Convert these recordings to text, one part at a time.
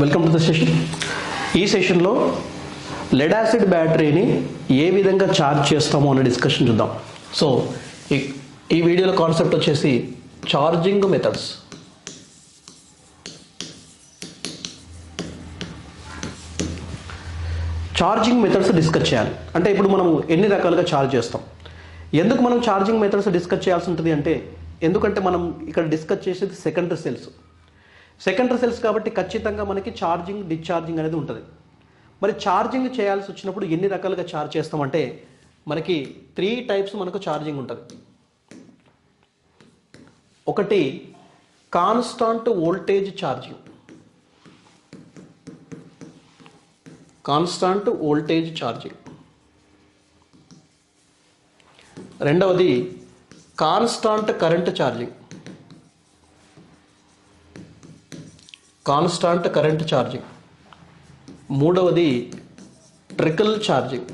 Welcome to the session ఈ సెషన్లో lead acid బ్యాటరీని ఏ విధంగా ఛార్జ్ చేస్తామో అనే డిస్కషన్ చూద్దాం. సో ఈ ఈ వీడియోలో కాన్సెప్ట్ వచ్చేసి charging methods charging methods discuss చేయాలి. అంటే ఇప్పుడు మనం ఎన్ని రకాలుగా ఛార్జ్ చేస్తాం? ఎందుకు మనం ఛార్జింగ్ మెథడ్స్ డిస్కస్ చేయాల్సి ఉంటుంది అంటే ఎందుకంటే మనం ఇక్కడ డిస్కస్ చేసేది సెకండరీ సెల్స్ సెకండరీ సెల్స్ కాబట్టి ఖచ్చితంగా మనకి ఛార్జింగ్ డిశ్చార్జింగ్ అనేది ఉంటుంది. మరి ఛార్జింగ్ చేయాల్సి వచ్చినప్పుడు ఎన్ని రకాలుగా ఛార్జ్ చేస్తామంటే మనకి త్రీ టైప్స్ మనకు ఛార్జింగ్ ఉంటుంది. ఒకటి constant voltage charging constant voltage charging రెండవది constant current charging constant current charging. మూడవది ట్రికల్ ఛార్జింగ్.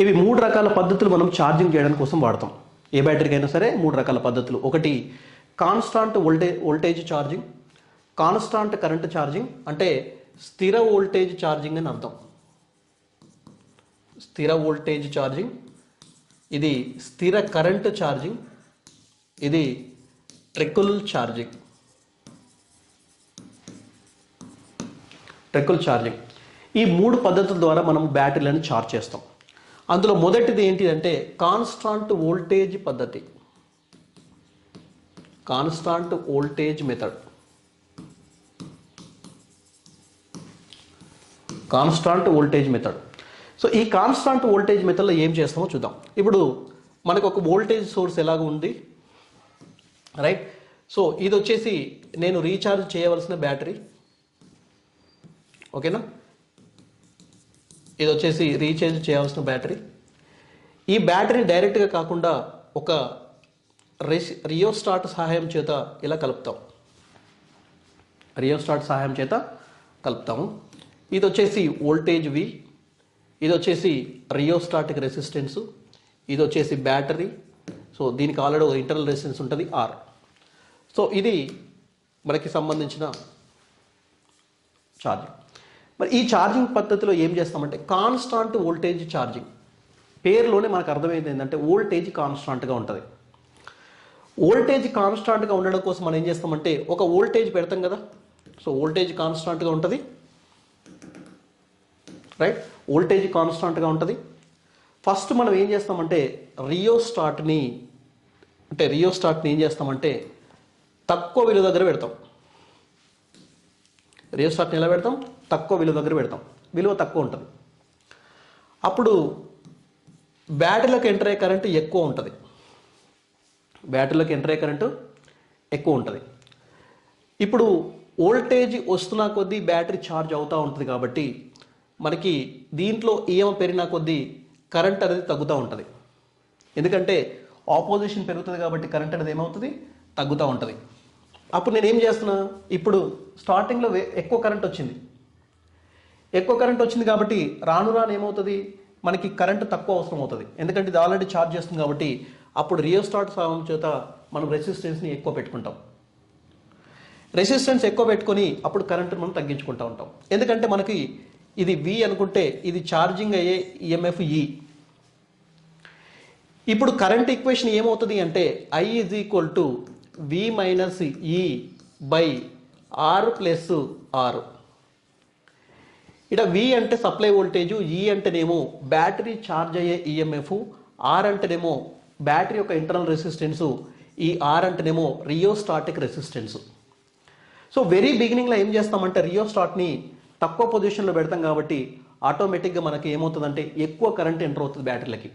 ఇవి మూడు రకాల పద్ధతులు మనం ఛార్జింగ్ చేయడం కోసం వాడతాం. ఏ బ్యాటరీకి అయినా సరే మూడు రకాల పద్ధతులు. ఒకటి constant వోల్టే voltage charging. Constant current charging అంటే స్థిర వోల్టేజ్ ఛార్జింగ్ అని అర్థం. స్థిర వోల్టేజ్ ఛార్జింగ్. ఇది స్థిర కరెంట్ ఛార్జింగ్. ఇది ట్రికుల్ ఛార్జింగ్ ట్రికుల్ ఛార్జింగ్ ఈ మూడు పద్ధతుల ద్వారా మనం బ్యాటరీలను ఛార్జ్ చేస్తాం. అందులో మొదటిది ఏంటి అంటే కాన్స్టాంట్ వోల్టేజ్ పద్ధతి. Constant voltage method constant voltage method so ఈ కాన్స్టాంట్ వోల్టేజ్ మెథడ్లో ఏం చేస్తామో చూద్దాం. ఇప్పుడు మనకు ఒక వోల్టేజ్ సోర్స్ ఎలాగ ఉంది రైట్ సో ఇది వచ్చేసి నేను రీఛార్జ్ చేయవలసిన బ్యాటరీ ఓకేనా ఇది వచ్చేసి రీఛార్జ్ చేయాల్సిన బ్యాటరీ ఈ బ్యాటరీ డైరెక్ట్గా కాకుండా ఒక రియో స్టార్ట్ సహాయం చేత ఇలా కలుపుతాం. రియోస్టాట్ సహాయం చేత కలుపుతాము ఇది వచ్చేసి వోల్టేజ్ వి ఇది వచ్చేసి రియోస్టాటిక్ రెసిస్టెన్సు ఇది వచ్చేసి బ్యాటరీ సో దీనికి ఆల్రెడీ ఒక ఇంటర్నల్ రెసిస్టెన్స్ ఉంటుంది ఆర్ సో ఇది మనకి సంబంధించిన ఛార్జింగ్ మరి ఈ ఛార్జింగ్ పద్ధతిలో ఏం చేస్తామంటే కాన్స్టాంట్ వోల్టేజ్ ఛార్జింగ్ పేరులోనే మనకు అర్థమైంది ఏంటంటే వోల్టేజ్ కాన్స్టాంట్గా ఉంటుంది. వోల్టేజ్ కాన్స్టాంట్గా ఉండడం కోసం మనం ఏం చేస్తామంటే ఒక వోల్టేజ్ పెడతాం కదా సో వోల్టేజ్ కాన్స్టాంట్గా ఉంటుంది. రైట్ వోల్టేజ్ కాన్స్టాంట్గా ఉంటుంది. ఫస్ట్ మనం ఏం చేస్తామంటే రియోస్టాట్ని అంటే రియోస్టాట్ని ఏం చేస్తామంటే తక్కువ విలువ దగ్గర పెడతాం. రియోస్టాట్ని ఎలా పెడతాం? తక్కువ విలువ దగ్గర పెడతాం. విలువ తక్కువ ఉంటుంది. అప్పుడు బ్యాటరీలోకి ఎంటర్ అయ్యే కరెంటు ఎక్కువ ఉంటుంది. బ్యాటరీలోకి ఎంటర్ అయ్యే కరెంటు ఎక్కువ ఉంటుంది. ఇప్పుడు వోల్టేజ్ వస్తున్న కొద్దీ బ్యాటరీ ఛార్జ్ అవుతూ ఉంటుంది కాబట్టి మనకి దీంట్లో ఈఎం పెరిగిన కొద్దీ కరెంట్ అనేది తగ్గుతూ ఉంటుంది. ఎందుకంటే ఆపోజిషన్ పెరుగుతుంది కాబట్టి కరెంట్ అనేది ఏమవుతుంది? తగ్గుతూ ఉంటుంది. అప్పుడు నేను ఏం చేస్తున్నా? ఇప్పుడు స్టార్టింగ్లో వే- ఎక్కువ కరెంట్ వచ్చింది. ఎక్కువ కరెంట్ వచ్చింది కాబట్టి రాను రాను ఏమవుతుంది? మనకి కరెంట్ తక్కువ అవసరం అవుతుంది ఎందుకంటే ఇది ఆల్రెడీ ఛార్జ్ చేస్తుంది కాబట్టి అప్పుడు రియోస్టార్ట్ సహాయం చేత మనం రెసిస్టెన్స్ని ఎక్కువ పెట్టుకుంటాం. రెసిస్టెన్స్ ఎక్కువ పెట్టుకొని అప్పుడు కరెంటును మనం తగ్గించుకుంటూ ఉంటాం. ఎందుకంటే మనకి ఇది వి అనుకుంటే ఇది ఛార్జింగ్ అయ్యే ఈఎంఎఫ్ ఈ ఇప్పుడు కరెంట్ ఈక్వేషన్ ఏమవుతుంది అంటే I is equal to V minus E by R plus R ఇక్కడ వి అంటే సప్లై వోల్టేజ్ ఈ అంటేనేమో బ్యాటరీ ఛార్జ్ అయ్యే ఈఎంఎఫ్ ఆర్ అంటేనేమో బ్యాటరీ యొక్క ఇంటర్నల్ రెసిస్టెన్సు ఈ ఆర్ అంటేనేమో రియోస్టాటిక్ రెసిస్టెన్స్ సో వెరీ బిగినింగ్లో ఏం చేస్తామంటే రియోస్టాట్ని తక్కువ పొజిషన్లో పెడతాం కాబట్టి ఆటోమేటిక్గా మనకి ఏమవుతుందంటే ఎక్కువ కరెంట్ ఎంటర్ అవుతుంది బ్యాటరీలకి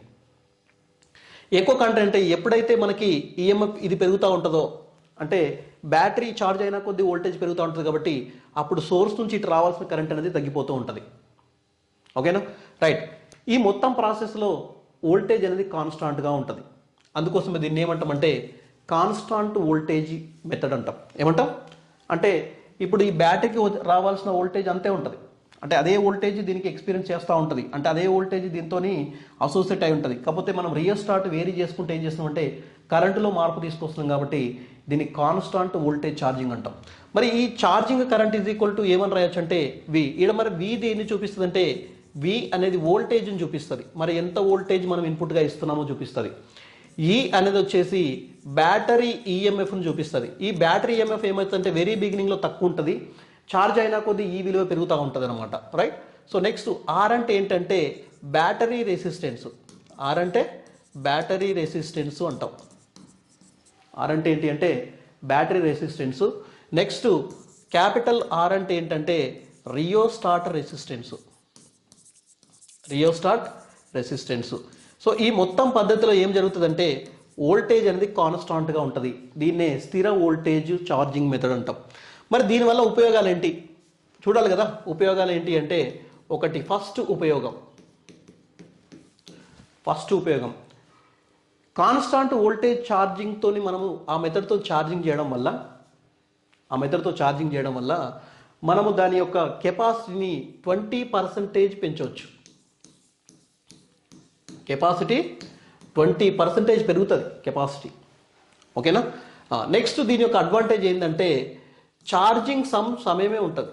ఎక్కువ కంటెంట్ అంటే ఎప్పుడైతే మనకి ఈఎంఎఫ్ ఇది పెరుగుతూ ఉంటుందో అంటే బ్యాటరీ ఛార్జ్ అయినా కొద్ది వోల్టేజ్ పెరుగుతూ ఉంటుంది కాబట్టి అప్పుడు సోర్స్ నుంచి ఇటు రావాల్సిన కరెంట్ అనేది తగ్గిపోతూ ఉంటుంది. ఓకేనా రైట్ ఈ మొత్తం ప్రాసెస్లో ఓల్టేజ్ అనేది కాన్స్టాంట్గా ఉంటుంది. అందుకోసం దీన్ని ఏమంటామంటే కాన్స్టాంట్ వోల్టేజ్ మెథడ్ అంటాం. ఏమంటాం? అంటే ఇప్పుడు ఈ బ్యాటరీకి రావాల్సిన వోల్టేజ్ అంతే ఉంటుంది. అంటే అదే వోల్టేజ్ దీనికి ఎక్స్పీరియన్స్ చేస్తూ ఉంటుంది. అంటే అదే వోల్టేజ్ దీంతో అసోసియేట్ అయి ఉంటుంది. కాకపోతే మనం రియల్ స్టార్ట్ వేరీ చేసుకుంటే ఏం చేస్తున్నామంటే కరెంటులో మార్పు తీసుకొస్తున్నాం కాబట్టి దీన్ని కాన్స్టాంట్ వోల్టేజ్ ఛార్జింగ్ అంటాం. మరి ఈ charging current is equal to ఏమని రాయొచ్చు అంటే వి. ఈడ మరి వి దేన్ని చూపిస్తుంది అంటే వి అనేది వోల్టేజ్ని చూపిస్తుంది. మరి ఎంత వోల్టేజ్ మనం ఇన్పుట్గా ఇస్తున్నామో చూపిస్తుంది. ఈ అనేది వచ్చేసి బ్యాటరీ ఈఎంఎఫ్ని చూపిస్తుంది. ఈ బ్యాటరీ ఈఎంఎఫ్ ఏమవుతుందంటే వెరీ బిగినింగ్లో తక్కువ ఉంటుంది. ఛార్జ్ అయినా కొద్దీ ఈ విలువ పెరుగుతూ ఉంటుంది అనమాట రైట్ సో నెక్స్ట్ ఆర్ అంటే ఏంటంటే బ్యాటరీ రెసిస్టెన్స్ ఆర్ అంటే బ్యాటరీ రెసిస్టెన్స్ అంటాం. ఆర్ అంటే ఏంటి అంటే battery resistance next capital R అంటే ఏంటంటే rheostat resistance rheostat resistance so ఈ మొత్తం పద్ధతిలో ఏం జరుగుతుందంటే వోల్టేజ్ అనేది కాన్స్టాంట్గా ఉంటుంది. దీన్నే స్థిర వోల్టేజ్ ఛార్జింగ్ మెథడ్ అంటాం. మరి దీనివల్ల ఉపయోగాలు ఏంటి? చూడాలి కదా ఉపయోగాలు ఏంటి అంటే ఒకటి ఫస్ట్ ఉపయోగం. ఫస్ట్ ఉపయోగం. కాన్స్టాంట్ వోల్టేజ్ ఛార్జింగ్తో మనము ఆ మెథడ్తో ఛార్జింగ్ చేయడం వల్ల ఆ మెథడ్తో ఛార్జింగ్ చేయడం వల్ల మనము దాని యొక్క కెపాసిటీని ట్వంటీ పర్సెంటేజ్ పెంచవచ్చు. కెపాసిటీ ట్వంటీ పర్సెంటేజ్ పెరుగుతుంది కెపాసిటీ ఓకేనా నెక్స్ట్ దీని యొక్క అడ్వాంటేజ్ ఏంటంటే ఛార్జింగ్ సమ్ సమయమే ఉంటుంది.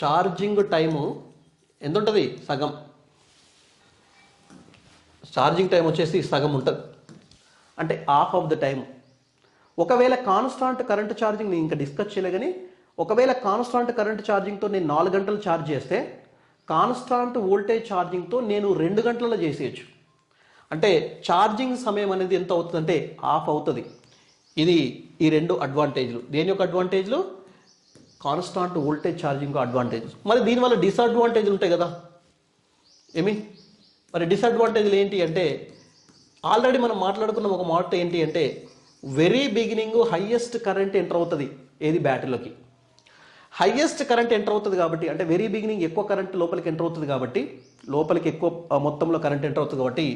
ఛార్జింగ్ టైము ఎంత ఉంటుంది సగం. ఛార్జింగ్ టైం వచ్చేసి సగం ఉంటుంది. అంటే హాఫ్ ఆఫ్ ద టైం ఒకవేళ కాన్స్టాంట్ కరెంట్ ఛార్జింగ్ నేను ఇంకా డిస్కస్ చేయలే కానీ ఒకవేళ కాన్స్టాంట్ కరెంట్ ఛార్జింగ్తో నేను నాలుగు గంటలు ఛార్జ్ చేస్తే కాన్స్టాంట్ వోల్టేజ్ ఛార్జింగ్తో నేను రెండు గంటలలో చేసేయచ్చు. అంటే ఛార్జింగ్ సమయం అనేది ఎంత అవుతుందంటే హాఫ్ అవుతుంది. ఇది ఈ రెండు అడ్వాంటేజ్లు దేని యొక్క అడ్వాంటేజ్లు కాన్స్టాంట్ వోల్టేజ్ ఛార్జింగ్ అడ్వాంటేజ్ మరి దీనివల్ల డిసడ్వాంటేజ్లు ఉంటాయి కదా. ఏమి? మరి డిసడ్వాంటేజ్లు ఏంటి అంటే ఆల్రెడీ మనం మాట్లాడుకున్న ఒక మాట ఏంటి అంటే very beginning highest current enter అవుతుంది. ఏది? బ్యాటరీలోకి హయ్యెస్ట్ కరెంట్ ఎంటర్ అవుతుంది కాబట్టి అంటే వెరీ బిగినింగ్ ఎక్కువ కరెంట్ లోపలికి ఎంటర్ అవుతుంది కాబట్టి లోపలికి ఎక్కువ మొత్తంలో కరెంట్ ఎంటర్ అవుతుంది కాబట్టి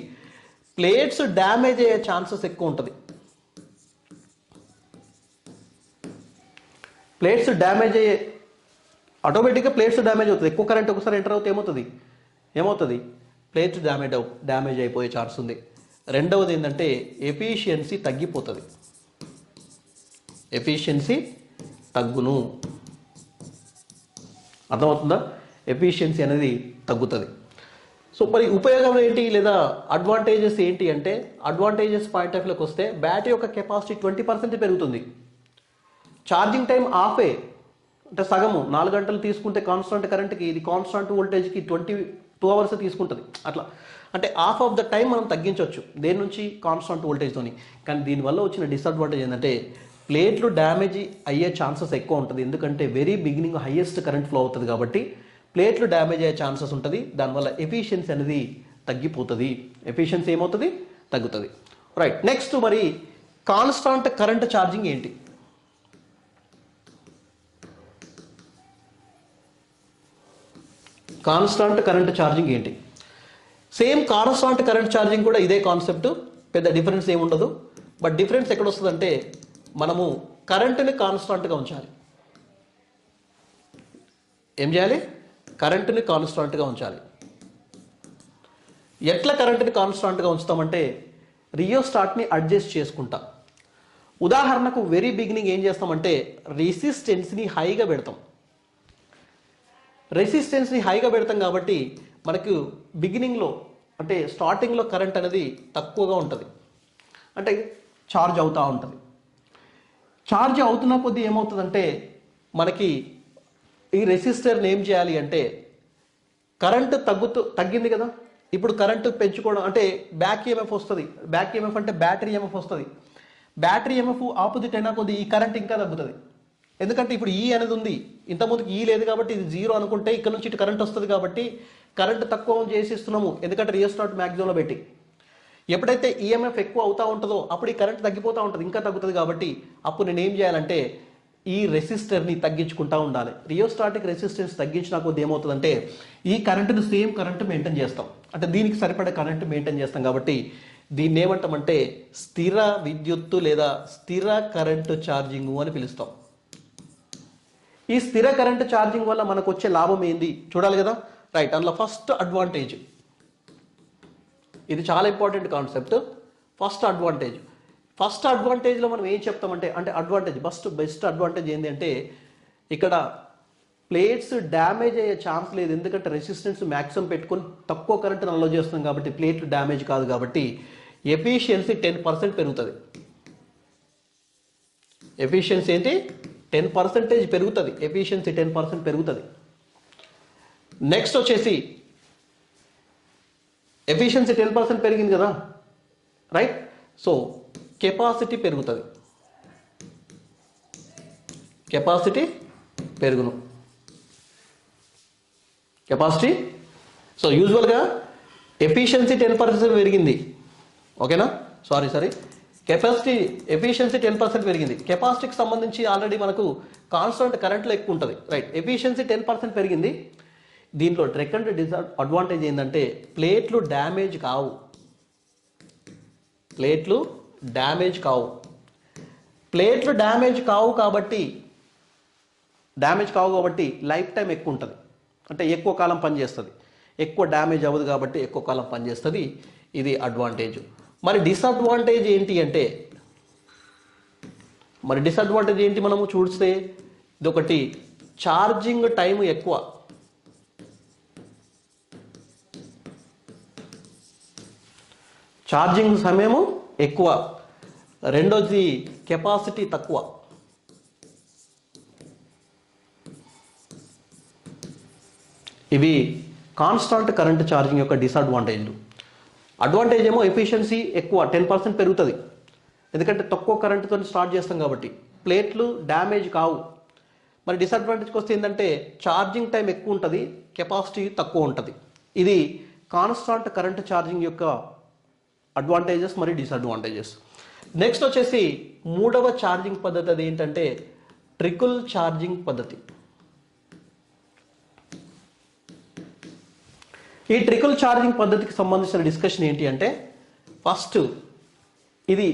ప్లేట్స్ డ్యామేజ్ అయ్యే ఛాన్సెస్ ఎక్కువ ఉంటుంది. ప్లేట్స్ డ్యామేజ్ అయ్యే ఆటోమేటిక్గా ప్లేట్స్ డ్యామేజ్ అవుతుంది. ఎక్కువ కరెంట్ ఒకసారి ఎంటర్ అవుతే ఏమవుతుంది? ఏమవుతుంది? ప్లేట్స్ డ్యామేజ్ అవు డ్యామేజ్ అయిపోయే ఛాన్స్ ఉంది. రెండవది ఏంటంటే ఎఫిషియన్సీ తగ్గిపోతుంది. ఎఫిషియన్సీ తగ్గును. అర్థమవుతుందా? ఎఫిషియన్సీ అనేది తగ్గుతుంది. సో మరి ఉపయోగం ఏంటి లేదా అడ్వాంటేజెస్ ఏంటి అంటే అడ్వాంటేజెస్ పాయింట్ ఆఫ్ వ్యూలోకి వస్తే బ్యాటరీ యొక్క కెపాసిటీ ట్వంటీ పర్సెంట్ పెరుగుతుంది. ఛార్జింగ్ టైం ఆఫే అంటే సగము నాలుగు గంటలు తీసుకుంటే కాన్స్టాంట్ కరెంట్కి ఇది కాన్స్టాంట్ వోల్టేజ్కి ట్వంటీ టూ అవర్స్ తీసుకుంటుంది. అట్లా. అంటే హాఫ్ ఆఫ్ ద టైం మనం తగ్గించవచ్చు దేని నుంచి? కాన్స్టాంట్ వోల్టేజ్తోని కానీ దీనివల్ల వచ్చిన డిసడ్వాంటేజ్ ఏంటంటే ప్లేట్లు డ్యామేజ్ అయ్యే ఛాన్సెస్ ఎక్కువ ఉంటుంది. ఎందుకంటే very beginning highest current flow అవుతుంది కాబట్టి ప్లేట్లు డ్యామేజ్ అయ్యే ఛాన్సెస్ ఉంటుంది. దానివల్ల ఎఫిషియన్సీ అనేది తగ్గిపోతుంది. ఎఫిషియన్సీ ఏమవుతుంది? తగ్గుతుంది. రైట్ నెక్స్ట్ మరి కాన్స్టాంట్ కరెంట్ ఛార్జింగ్ ఏంటి? కాన్స్టాంట్ కరెంట్ ఛార్జింగ్ ఏంటి? సేమ్ కాన్స్టాంట్ కరెంట్ ఛార్జింగ్ కూడా ఇదే కాన్సెప్ట్. పెద్ద డిఫరెన్స్ ఏముండదు ఉండదు. బట్ డిఫరెన్స్ ఎక్కడ వస్తుందంటే మనము కరెంటుని కాన్స్టాంట్గా ఉంచాలి. ఏం చేయాలి? కరెంటుని కాన్స్టాంట్గా ఉంచాలి. ఎట్లా కరెంటుని కాన్స్టాంట్గా ఉంచుతామంటే రియోస్టాట్ని అడ్జస్ట్ చేసుకుంటాం. ఉదాహరణకు వెరీ బిగినింగ్ ఏం చేస్తామంటే రెసిస్టెన్స్ని హైగా పెడతాం. రెసిస్టెన్స్ని హైగా పెడతాం కాబట్టి మనకు బిగినింగ్లో అంటే స్టార్టింగ్లో కరెంట్ అనేది తక్కువగా ఉంటుంది. అంటే ఛార్జ్ అవుతూ ఉంటుంది. ఛార్జ్ అవుతున్న కొద్దీ ఏమవుతుందంటే మనకి ఈ రెసిస్టర్ని ఏం చేయాలి అంటే కరెంట్ తగ్గుతూ తగ్గింది కదా? ఇప్పుడు కరెంటు పెంచుకోవడం అంటే బ్యాక్ ఈఎంఎఫ్ వస్తుంది. బ్యాక్ ఈఎంఎఫ్ అంటే బ్యాటరీ ఈఎంఎఫ్ వస్తుంది. బ్యాటరీ ఈఎంఎఫ్ ఆపోజిట్ అయినా కొద్ది ఈ కరెంట్ ఇంకా తగ్గుతుంది. ఎందుకంటే ఇప్పుడు ఈ అనేది ఉంది. ఇంతకుముందుకు ఈ e లేదు కాబట్టి ఇది జీరో అనుకుంటే ఇక్కడ నుంచి ఇటు కరెంట్ వస్తుంది కాబట్టి కరెంట్ తక్కువ చేసిస్తున్నాము. ఎందుకంటే రియల్ స్టార్ట్ మ్యాక్సిమంలో పెట్టి. ఎప్పుడైతే ఈఎంఎఫ్ ఎక్కువ అవుతా ఉంటుందో అప్పుడు ఈ కరెంట్ తగ్గిపోతూ ఉంటుంది. ఇంకా తగ్గుతుంది కాబట్టి అప్పుడు నేను ఏం చేయాలంటే ఈ రెసిస్టర్ని తగ్గించుకుంటా ఉండాలి. రియోస్టాటిక్ రెసిస్టెన్స్ తగ్గించినా కొద్ది ఏమవుతుందంటే ఈ కరెంటును సేమ్ కరెంట్ మెయింటైన్ చేస్తాం. అంటే దీనికి సరిపడే కరెంట్ మెయింటైన్ చేస్తాం కాబట్టి దీన్ని ఏమంటామంటే స్థిర విద్యుత్తు లేదా స్థిర కరెంటు ఛార్జింగ్ అని పిలుస్తాం. ఈ స్థిర కరెంట్ ఛార్జింగ్ వల్ల మనకు వచ్చే లాభం ఏంది? చూడాలి కదా. రైట్ అందులో ఫస్ట్ అడ్వాంటేజ్. ఇది చాలా important concept. First advantage. First అడ్వాంటేజ్లో మనం ఏం చెప్తామంటే అంటే అడ్వాంటేజ్ ఫస్ట్ బెస్ట్ అడ్వాంటేజ్ ఏంటి అంటే ఇక్కడ ప్లేట్స్ డ్యామేజ్ అయ్యే ఛాన్స్ లేదు. ఎందుకంటే రెసిస్టెన్స్ మ్యాక్సిమం పెట్టుకొని తక్కువ కరెంట్ అలో చేస్తున్నాం కాబట్టి ప్లేట్లు డ్యామేజ్ కాదు కాబట్టి ఎఫిషియన్సీ టెన్ పర్సెంట్ పెరుగుతుంది. ఎఫిషియన్సీ ఏంటి? టెన్ పర్సెంటేజ్ పెరుగుతుంది. ఎఫిషియన్సీ టెన్ పర్సెంట్ పెరుగుతుంది. నెక్స్ట్ వచ్చేసి ఎఫిషియన్సీ టెన్ పర్సెంట్ పెరిగింది కదా? రైట్ సో కెపాసిటీ పెరుగుతుంది. కెపాసిటీ పెరుగును. కెపాసిటీ సో యూజువల్గా ఎఫిషియన్సీ టెన్ పర్సెంట్ పెరిగింది. ఓకేనా sorry sorry capacity efficiency ten percent పెరిగింది. కెపాసిటీకి సంబంధించి ఆల్రెడీ మనకు కాన్స్టెంట్ కరెంట్లో ఎక్కువ ఉంటుంది. రైట్ ఎఫిషియన్సీ టెన్ పర్సెంట్ పెరిగింది. దీంట్లో సెకండ్ డిస అడ్వాంటేజ్ ఏంటంటే ప్లేట్లు డ్యామేజ్ కావు. ప్లేట్లు డ్యామేజ్ కావు. ప్లేట్లు డ్యామేజ్ కావు కాబట్టి డ్యామేజ్ కావు కాబట్టి లైఫ్ టైం ఎక్కువ ఉంటుంది. అంటే ఎక్కువ కాలం పనిచేస్తుంది. ఎక్కువ డ్యామేజ్ అవ్వదు కాబట్టి ఎక్కువ కాలం పనిచేస్తుంది. ఇది అడ్వాంటేజ్. మరి డిసడ్వాంటేజ్ ఏంటి అంటే మరి డిసడ్వాంటేజ్ ఏంటి మనము చూస్తే ఇదొకటి ఛార్జింగ్ టైం ఎక్కువ. ఛార్జింగ్ సమయము ఎక్కువ. రెండోది కెపాసిటీ తక్కువ. ఇవి కాన్స్టాంట్ కరెంట్ ఛార్జింగ్ యొక్క డిసడ్వాంటేజ్లు అడ్వాంటేజ్ ఏమో ఎఫిషియన్సీ ఎక్కువ టెన్ పర్సెంట్ పెరుగుతుంది. ఎందుకంటే తక్కువ కరెంటుతో స్టార్ట్ చేస్తాం కాబట్టి. ప్లేట్లు డ్యామేజ్ కావు. మరి డిసడ్వాంటేజ్కి వస్తే ఏంటంటే ఛార్జింగ్ టైం ఎక్కువ ఉంటుంది కెపాసిటీ తక్కువ ఉంటుంది. ఇది కాన్స్టాంట్ కరెంట్ ఛార్జింగ్ యొక్క అడ్వాంటేజెస్ మరియు డిసడ్వాంటేజెస్ నెక్స్ట్ వచ్చేసి మూడవ ఛార్జింగ్ పద్ధతి అది ఏంటంటే ట్రికుల్ ఛార్జింగ్ పద్ధతి. ఈ ట్రికుల్ ఛార్జింగ్ పద్ధతికి సంబంధించిన డిస్కషన్ ఏంటి అంటే ఫస్ట్ ఇది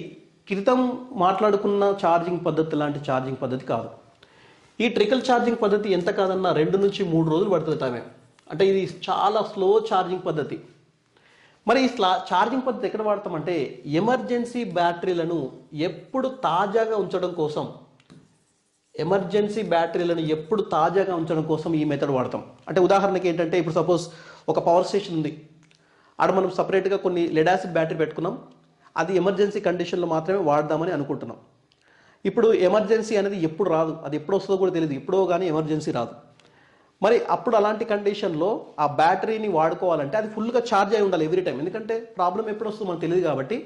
క్రితం మాట్లాడుకున్న ఛార్జింగ్ పద్ధతి లాంటి ఛార్జింగ్ పద్ధతి కాదు. ఈ ట్రికల్ ఛార్జింగ్ పద్ధతి ఎంత కాదన్నా రెండు నుంచి మూడు రోజులు పడుతుంది టైం అంటే ఇది చాలా స్లో ఛార్జింగ్ పద్ధతి. మరి ఈ స్లా ఛార్జింగ్ పద్ధతి ఎక్కడ వాడతామంటే ఎమర్జెన్సీ బ్యాటరీలను ఎప్పుడు తాజాగా ఉంచడం కోసం ఎమర్జెన్సీ బ్యాటరీలను ఎప్పుడు తాజాగా ఉంచడం కోసం ఈ మెథడ్ వాడతాం. అంటే ఉదాహరణకి ఏంటంటే ఇప్పుడు సపోజ్ ఒక పవర్ స్టేషన్ ఉంది. ఆడ మనం సపరేట్గా కొన్ని లెడాసిడ్ బ్యాటరీ పెట్టుకున్నాం. అది ఎమర్జెన్సీ కండిషన్లో మాత్రమే వాడదామని అనుకుంటున్నాం. ఇప్పుడు ఎమర్జెన్సీ అనేది ఎప్పుడు రాదు. అది ఎప్పుడు వస్తుందో కూడా తెలియదు ఎప్పుడో కానీ ఎమర్జెన్సీ రాదు. మరి అప్పుడు అలాంటి కండిషన్లో ఆ బ్యాటరీని వాడుకోవాలంటే అది ఫుల్గా ఛార్జ్ అయి ఉండాలి ఎవ్రీ టైం ఎందుకంటే ప్రాబ్లం ఎప్పుడు వస్తుందో మనకు తెలియదు కాబట్టి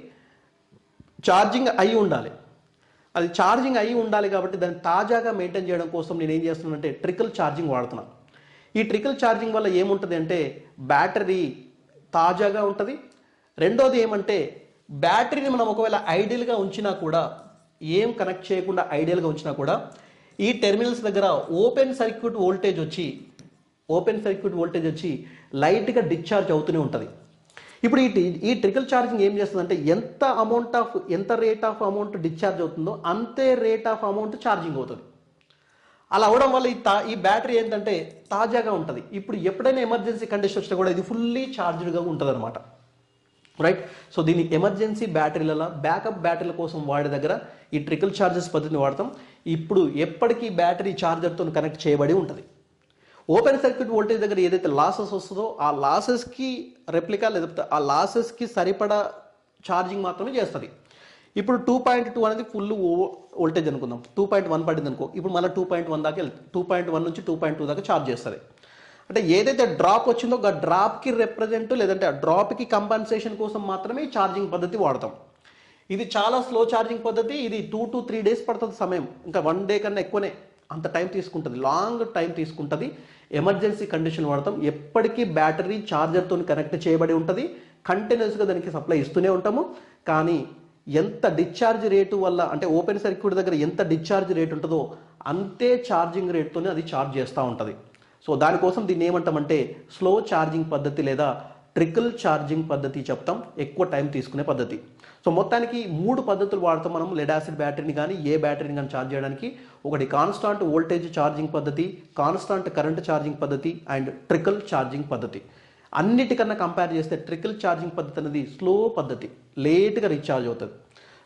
ఛార్జింగ్ అయి ఉండాలి. అది ఛార్జింగ్ అయి ఉండాలి కాబట్టి దాన్ని తాజాగా మెయింటైన్ చేయడం కోసం నేను ఏం చేస్తున్నానంటే ట్రికల్ ఛార్జింగ్ వాడుతున్నాను ఈ ట్రికల్ ఛార్జింగ్ వల్ల ఏముంటుంది అంటే బ్యాటరీ తాజాగా ఉంటుంది. రెండోది ఏమంటే బ్యాటరీని మనం ఒకవేళ ఐడియల్గా ఉంచినా కూడా ఏం కనెక్ట్ చేయకుండా ఐడియల్గా ఉంచినా కూడా ఈ టెర్మినల్స్ దగ్గర ఓపెన్ సర్క్యూట్ వోల్టేజ్ వచ్చి ఓపెన్ సర్క్యూట్ వోల్టేజ్ వచ్చి లైట్గా డిశ్చార్జ్ అవుతూనే ఉంటుంది. ఇప్పుడు ఈ ఈ ట్రికల్ ఛార్జింగ్ ఏం చేస్తుందంటే ఎంత అమౌంట్ ఆఫ్ ఎంత రేట్ ఆఫ్ అమౌంట్ డిశ్చార్జ్ అవుతుందో అంతే రేట్ ఆఫ్ అమౌంట్ ఛార్జింగ్ అవుతుంది. అలా అవడం వల్ల ఈ తా ఈ బ్యాటరీ ఏంటంటే తాజాగా ఉంటుంది. ఇప్పుడు ఎప్పుడైనా ఎమర్జెన్సీ కండిషన్ వచ్చినా కూడా ఇది ఫుల్లీ ఛార్జ్డ్గా ఉంటుంది అనమాట రైట్ సో దీన్ని ఎమర్జెన్సీ బ్యాటరీలలో బ్యాకప్ బ్యాటరీల కోసం వాడే దగ్గర ఈ ట్రికల్ ఛార్జెస్ పద్ధతిని వాడతాం. ఇప్పుడు ఎప్పటికీ బ్యాటరీ ఛార్జర్తో కనెక్ట్ చేయబడి ఉంటుంది. ఓపెన్ సర్క్యూట్ వోల్టేజ్ దగ్గర ఏదైతే లాసెస్ వస్తుందో ఆ లాసెస్కి రెప్లికా లేకపోతే ఆ లాసెస్కి సరిపడా ఛార్జింగ్ మాత్రమే చేస్తుంది. ఇప్పుడు టూ పాయింట్ టూ అనేది ఫుల్ వోల్టేజ్ అనుకుందాం. టూ పాయింట్ వన్ పడింది అనుకో ఇప్పుడు మళ్ళీ టూ పాయింట్ వన్ దాకా వెళ్తుంది టూ పాయింట్ వన్ నుంచి టూ పాయింట్ టూ దాకా ఛార్జ్ చేస్తుంది. అంటే ఏదైతే డ్రాప్ వచ్చిందో ఆ డ్రాప్కి రిప్రజెంట్ లేదంటే ఆ డ్రాప్కి కంపన్సేషన్ కోసం మాత్రమే ఈ ఛార్జింగ్ పద్ధతి వాడతాం. ఇది చాలా స్లో ఛార్జింగ్ పద్ధతి ఇది టూ టు త్రీ డేస్ పడుతుంది సమయం. ఇంకా వన్ డే కన్నా ఎక్కువనే అంత టైం తీసుకుంటుంది లాంగ్ టైం తీసుకుంటుంది. ఎమర్జెన్సీ కండిషన్ వాడతాం. ఎప్పటికీ బ్యాటరీ ఛార్జర్తో కనెక్ట్ చేయబడి ఉంటుంది. కంటిన్యూస్గా దానికి సప్లై ఇస్తూనే ఉంటాము. కానీ ఎంత డిశ్చార్జ్ రేటు వల్ల అంటే ఓపెన్ సర్క్యూట్ దగ్గర ఎంత డిశ్చార్జ్ రేట్ ఉంటుందో అంతే ఛార్జింగ్ రేట్తోనే అది ఛార్జ్ చేస్తూ ఉంటుంది. సో దానికోసం దీన్ని ఏమంటామంటే స్లో ఛార్జింగ్ పద్ధతి లేదా ట్రికల్ ఛార్జింగ్ పద్ధతి చెప్తాం. ఎక్కువ టైం తీసుకునే పద్ధతి. సో మొత్తానికి మూడు పద్ధతులు వాడతాం మనం. లెడ్ యాసిడ్ బ్యాటరీని కానీ ఏ బ్యాటరీని కానీ ఛార్జ్ చేయడానికి. ఒకటి కాన్స్టాంట్ వోల్టేజ్ ఛార్జింగ్ పద్ధతి కాన్స్టాంట్ కరెంట్ ఛార్జింగ్ పద్ధతి అండ్ ట్రికల్ ఛార్జింగ్ పద్ధతి. అన్నిటికన్నా కంపేర్ చేస్తే ట్రికిల్ ఛార్జింగ్ పద్ధతి అనేది స్లో పద్ధతి లేట్గా రీఛార్జ్ అవుతుంది.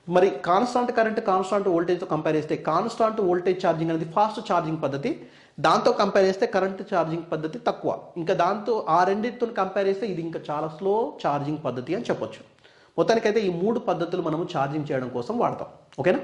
మరి కాన్స్టాంట్ కరెంట్ కాన్స్టాంట్ వోల్టేజ్తో కంపేర్ చేస్తే కాన్స్టాంట్ వోల్టేజ్ ఛార్జింగ్ అనేది ఫాస్ట్ ఛార్జింగ్ పద్ధతి దాంతో కంపేర్ చేస్తే కరెంట్ ఛార్జింగ్ పద్ధతి తక్కువ. ఇంకా దాంతో ఆ రెండింటితో కంపేర్ చేస్తే ఇది ఇంకా చాలా స్లో ఛార్జింగ్ పద్ధతి అని చెప్పొచ్చు. మొత్తానికైతే ఈ మూడు పద్ధతులు మనము ఛార్జింగ్ చేయడం కోసం వాడతాం. ఓకేనా?